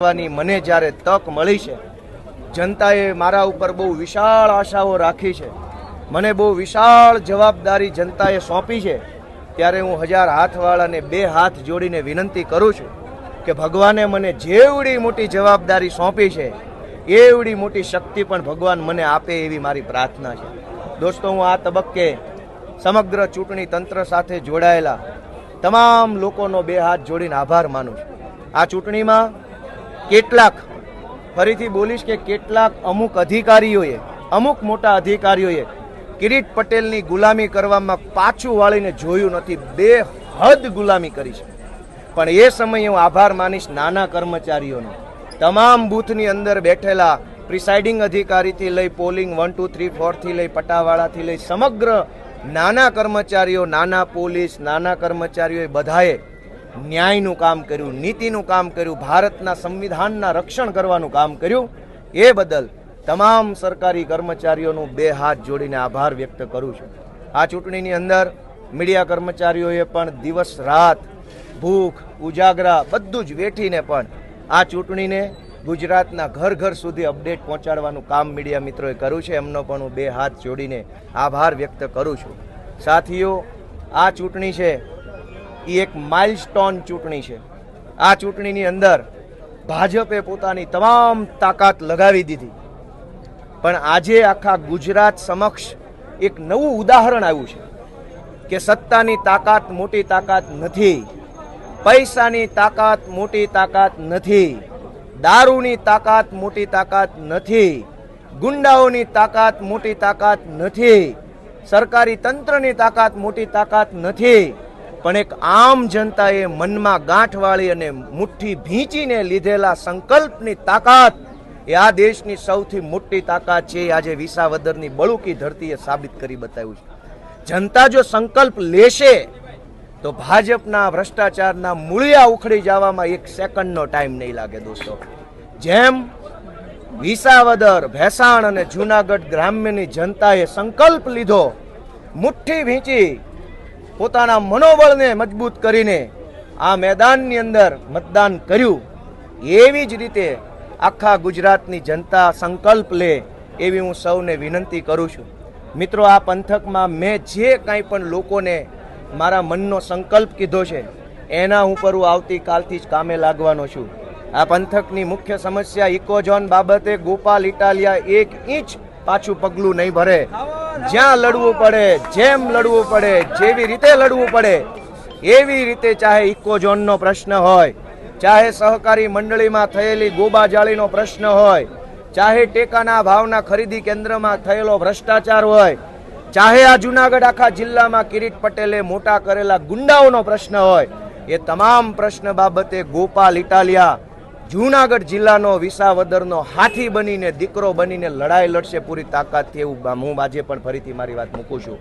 કરવાની મને જ્યારે તક મળી છે, જનતાએ મારા ઉપર બહુ વિશાળ આશાઓ રાખી છે. મને બહુ વિશાળ જવાબદારી જનતાએ સોંપી છે. ત્યારે હું હજાર હાથવાળાને બે હાથ જોડીને વિનંતી કરું છું કે ભગવાને મને જેવડી મોટી જવાબદારી સોંપી છે, એવડી મોટી શક્તિ પણ ભગવાન મને આપે એવી મારી પ્રાર્થના છે. દોસ્તો, હું આ તબક્કે સમગ્ર ચૂંટણી તંત્ર સાથે જોડાયેલા તમામ લોકોનો બે હાથ જોડીને આભાર માનું છું. આ ચૂંટણીમાં કેટલાક, ફરીથી બોલીશ કે કેટલાક અમુક અધિકારીઓએ, અમુક મોટા અધિકારીઓએ કિરીટ પટેલની ગુલામી કરવામાં પાછું વાળીને જોયું નથી. બે હદ ગુલામી કરી છે. પણ એ સમયે હું આભાર માનીશ નાના કર્મચારીઓનો. તમામ બૂથની અંદર બેઠેલા પ્રિસાઇડિંગ અધિકારીથી લઈ પોલિંગ વન, ટુ, થ્રી, ફોરથી લઈ પટાવાળાથી લઈ સમગ્ર નાના કર્મચારીઓ, નાના પોલીસ, નાના કર્મચારીઓએ બધાએ ન્યાયનું કામ કર્યું, નીતિનું કામ કર્યું, ભારતના સંવિધાનના રક્ષણ કરવાનું કામ કર્યું, એ બદલ તમામ સરકારી કર્મચારીઓનું બે હાથ જોડીને આભાર વ્યક્ત કરું છું. આ ચૂંટણીની અંદર મીડિયા કર્મચારીઓએ પણ દિવસ રાત ભૂખ, ઉજાગરા બધું જ વેઠીને પણ આ ચૂંટણીને ગુજરાતના ઘર ઘર સુધી અપડેટ પહોંચાડવાનું કામ મીડિયા મિત્રોએ કર્યું છે. એમનો પણ હું બે હાથ જોડીને આભાર વ્યક્ત કરું છું. સાથીઓ, આ ચૂંટણી છે એ એક માઇલસ્ટોન ચૂંટણી છે. આ ચૂંટણીની અંદર ભાજપે પોતાની તમામ તાકાત લગાવી દીધી. પણ આજે આખા ગુજરાત સમક્ષ એક નવું ઉદાહરણ આવ્યું છે કે સત્તાની તાકાત મોટી તાકાત નથી, પૈસાની તાકાત મોટી તાકાત નથી, દારૂની તાકાત મોટી તાકાત નથી, ગુંડાઓની તાકાત મોટી તાકાત નથી, સરકારી તંત્રની તાકાત મોટી તાકાત નથી પણ એક આમ જનતાએ મનમાં ગાંઠ વાળી અને મુઠ્ઠી ભીંચીને લીધેલા સંકલ્પની તાકાત એ આ દેશની સૌથી મોટી તાકાત છે આજે વિસાવદરની બળુકી ધરતીએ સાબિત કરી બતાવ્યું છે. જનતા જો સંકલ્પ લેશે તો ભાજપના ભ્રષ્ટાચારના મૂળિયા ઉખડી જવામાં એક સેકન્ડનો ટાઈમ નહીં લાગે દોસ્તો. જેમ વિસાવદર, ભેસાણ અને જૂનાગઢ ગ્રામ્યની જનતાએ સંકલ્પ લીધો, મુઠ્ઠી ભીંચી પોતાના મનોબળને મજબૂત કરીને આ મેદાનની અંદર મતદાન કર્યું. એવી જ રીતે આખા ગુજરાતની જનતા સંકલ્પ લે એવી હું સૌને વિનંતી કરું છું. મિત્રો, આ પંથકમાં મેં જે કાંઈ પણ લોકોને મારા મનનો સંકલ્પ કીધો છે, એના ઉપર હું આવતીકાલથી જ કામે લાગવાનો છું. આ પંથકની મુખ્ય સમસ્યા ઇકોઝોન બાબતે ગોપાલ, ઇટાલિયા એક ઇંચ પાછું પગલું નહીં ભરે. જ્યાં લડવું પડે, જેમ લડવું પડે, જેવી રીતે લડવું પડે, એવી રીતે ચાહે ઇકોઝોનનો પ્રશ્ન હોય, ચાહે સહકારી મંડળીમાં થયેલી ગોબાજાળીનો પ્રશ્ન હોય, ચાહે ટેકાના ભાવના ખરીદી કેન્દ્રમાં થયેલો ભ્રષ્ટાચાર હોય, ચાહે આ જુનાગઢ આખા જિલ્લામાં કિરીટ પટેલે મોટા કરેલા ગુંડાઓનો પ્રશ્ન હોય, એ તમામ પ્રશ્ન બાબતે ગોપાલ ઇટાલિયા જૂનાગઢ જિલ્લાનો વિસાવદરનો હાથી બનીને, દીકરો બનીને લડાઈ લડશે પૂરી તાકાતથી એવું હું આજે પણ ફરીથી મારી વાત મૂકું છું.